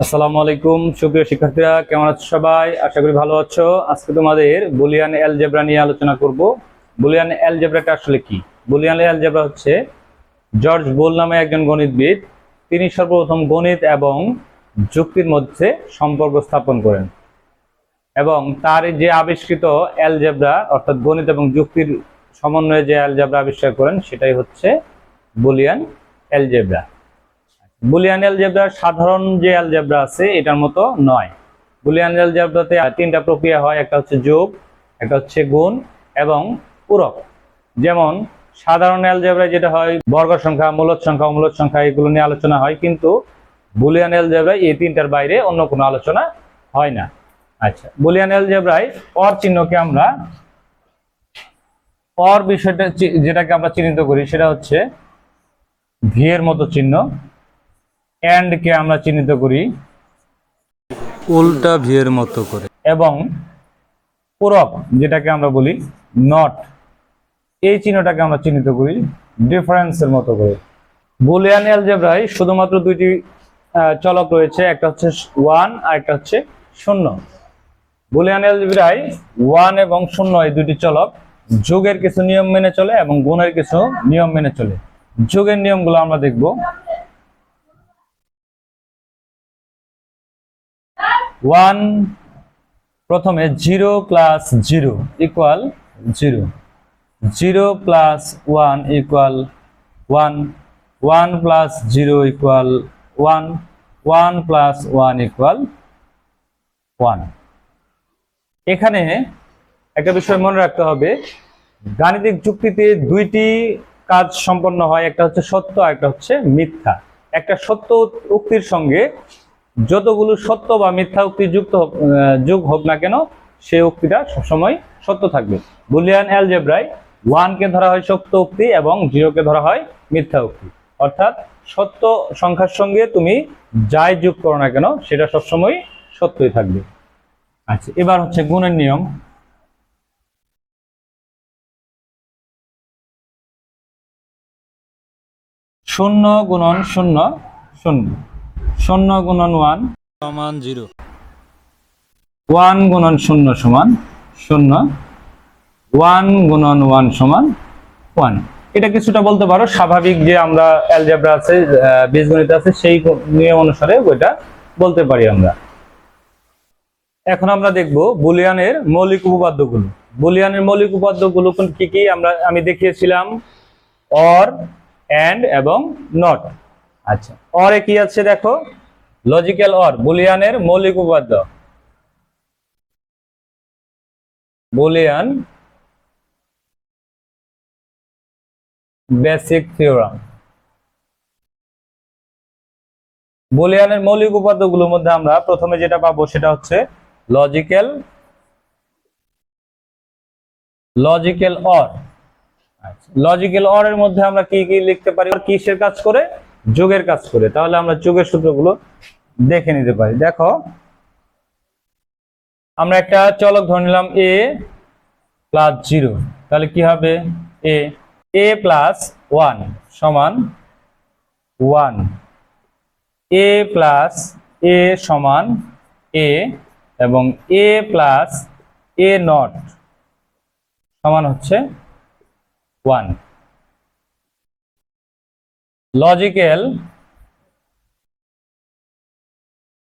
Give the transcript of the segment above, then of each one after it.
আসসালামু আলাইকুম, সুপ্রিয় শিক্ষার্থীরা, কেমন আছো সবাই? আশা করি ভালো আছো। আজকে তোমাদের বুলিয়ান অ্যালজেব্রা নিয়ে আলোচনা করব। বুলিয়ান অ্যালজেব্রাটা আসলে কি? বুলিয়ান অ্যালজেব্রা হচ্ছে জর্জ বোল নামে একজন গণিতবিদ। তিনি সর্বপ্রথম গণিত এবং যুক্তির মধ্যে সম্পর্ক স্থাপন করেন এবং তার যে আবিষ্কৃত অ্যালজেব্রা, অর্থাৎ গণিত এবং যুক্তির সমন্বয়ে যে অ্যালজেব্রা আবিষ্কার করেন, সেটাই হচ্ছে বুলিয়ান অ্যালজেব্রা। বুলিয়ান অ্যালজেব্রা সাধারণ যে অ্যালজেব্রা আছে, এটার মতো নয়। বুলিয়ান অ্যালজেব্রাতে তিনটা প্রক্রিয়া হয়, একটা হচ্ছে যোগ, একটা হচ্ছে গুণ এবং পূরক যেমন, সাধারণ অ্যালজেব্রায় যেটা হয়, বর্গ সংখ্যা মূলদ সংখ্যা অমূলদ সংখ্যা, এগুলো নিয়ে আলোচনা হয়, কিন্তু বুলিয়ান অ্যালজেব্রায় এই তিনটার বাইরে অন্য কোনো আলোচনা হয় না। আচ্ছা বুলিয়ান অ্যালজেব্রায় অর চিহ্নকে আমরা, অর বিষয়টা যেটাকে আমরা চিহ্নিত করি, সেটা হচ্ছে ভি এর মতো চিহ্ন। অ্যান্ড কে আমরা চিহ্নিত করি? উল্টা ভিয়ের মতো করে। এবং পূরক যেটাকে আমরা বলি নট এই চিহ্নটাকে আমরা চিহ্নিত করি ডিফারেন্সের মতো করে। বুলিয়ান অ্যালজেব্রায় শুধুমাত্র দুইটি আহ, চলক রয়েছে একটা হচ্ছে ওয়ান আর একটা হচ্ছে শূন্য। বুলিয়ান অ্যালজেব্রায় ওয়ান এবং শূন্য এই দুটি চলক যোগের কিছু নিয়ম মেনে চলে এবং গুণের কিছু নিয়ম মেনে চলে। যোগের নিয়মগুলো আমরা দেখব। ওয়ান, প্রথমে zero plus zero equal zero. Zero plus one equal one one plus zero equal one one plus one equal one. এখানে একটা বিষয় মনে রাখতে হবে, গাণিতিক যুক্তিতে দুইটি কাজ সম্পন্ন হয়, একটা হচ্ছে সত্য আর একটা হচ্ছে মিথ্যা। একটা সত্য উক্তির সঙ্গে যতগুলো সত্য বা মিথ্যা উক্তি যুক্ত যোগ হোক না কেন, সেই উক্তিটা সবসময় সত্য থাকবে। বুলিয়ান অ্যালজেব্রায় ওয়ানকে ধরা হয় সত্য উক্তি এবং জিরোকে ধরা হয় মিথ্যা উক্তি। অর্থাৎ সত্য সংখ্যার সঙ্গে তুমি যাই যোগ করো না কেন, সেটা সবসময় সত্যই থাকবে। আচ্ছা এবার হচ্ছে গুণের নিয়ম। শূন্য গুণন শূন্য শূন্য। শূন্য গুণন ওয়ান। সমান জিরো। ওয়ান গুণন শূন্য সমান শূন্য। ওয়ান গুণন ওয়ান সমান ওয়ান। এটা কিছুটা বলতে পারো স্বাভাবিক যে আমরা অ্যালজেব্রা আছে বীজগণিত আছে সেই নিয়ম অনুসারে ওইটা বলতে পারি আমরা। এখন আমরা দেখব বুলিয়ানের মৌলিক উপপাদ্যগুলো। বুলিয়ানের মৌলিক উপপাদ্যগুলো কি কি? আমরা আমি দেখিয়েছিলাম অর অ্যান্ড এবং নট আচ্ছা। অরে কি আছে দেখো? লজিক্যাল অর বুলিয়ানের মৌলিক উপপাদ্য বুলিয়ান বেসিক থিওরাম বুলিয়ানের মৌলিক উপাদ্যগুলোর মধ্যে আমরা প্রথমে যেটা পাবো সেটা হচ্ছে logical logical or logical or এর মধ্যে আমরা কি কি লিখতে পারি? কিসের কাজ করে? যোগের কাজ করে, তাহলে আমরা যোগের সূত্রগুলো দেখে নিতে পারি। দেখো, আমরা একটা চলক ধরে নিলাম এ প্লাস জিরো তাহলে কি হবে? এ এ প্লাস ওয়ান সমান ওয়ান এ প্লাস এ সমান এ এবং এ প্লাস এ নট সমান হচ্ছে ওয়ান লজিক্যাল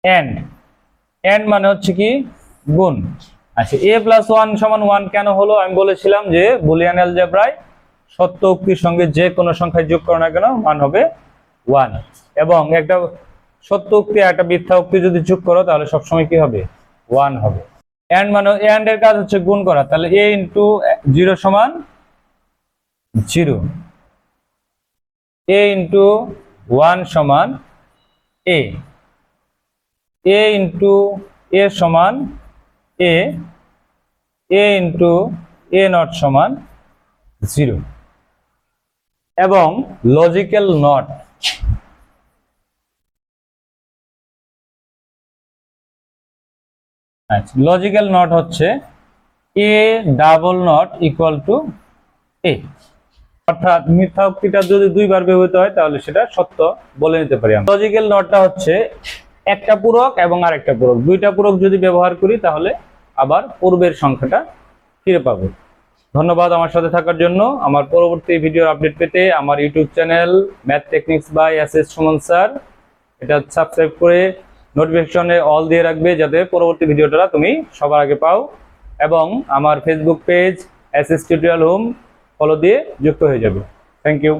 এন্ড এন্ড মানে হচ্ছে কি? গুণ। আচ্ছা এ প্লাস ওয়ান সমান ওয়ান কেন হলো? আমি বলেছিলাম যে বুলিয়ান অ্যালজেব্রায় সত্য উক্তির সঙ্গে যে কোনো সংখ্যায় যোগ করো না কেন, মান হবে ওয়ান এবং একটা সত্য উক্তি একটা মিথ্যা উক্তি যদি যোগ করো, তাহলে সবসময় কি হবে? ওয়ান হবে। এন্ড মানে এন্ড এর কাজ হচ্ছে গুণ করা। তাহলে এ ইন্টু জিরো সমান জিরো এ ইন্টু ওয়ান সমান এ এ ইন্টু এ সমান A A into A not সমান জিরো এবং লজিক্যাল নট আচ্ছা লজিক্যাল নট হচ্ছে A double not equal to A অর্থাৎ মিথ্যা উক্তিটা যদি দুইবার ব্যবহৃত হয়, তাহলে সেটা সত্য বলে নিতে পারি আমরা। লজিক্যাল নটটা হচ্ছে একটা পূরক এবং আরেকটা পূরক। দুইটা পূরক যদি ব্যবহার করি, তাহলে আবার পূর্বের সংখ্যাটা ফিরে পাবো। ধন্যবাদ আমার সাথে থাকার জন্য। আমার পরবর্তী ভিডিওর আপডেট পেতে আমার YouTube channel math techniques by S S Suman sir. এটা সাবস্ক্রাইব করে নোটিফিকেশনে অল দিয়ে রাখবে, যাতে পরবর্তী ভিডিওটা তুমি সবার আগে পাও। এবং আমার Facebook page S S tutorial home follow দিয়ে যুক্ত হয়ে যাবে। Thank you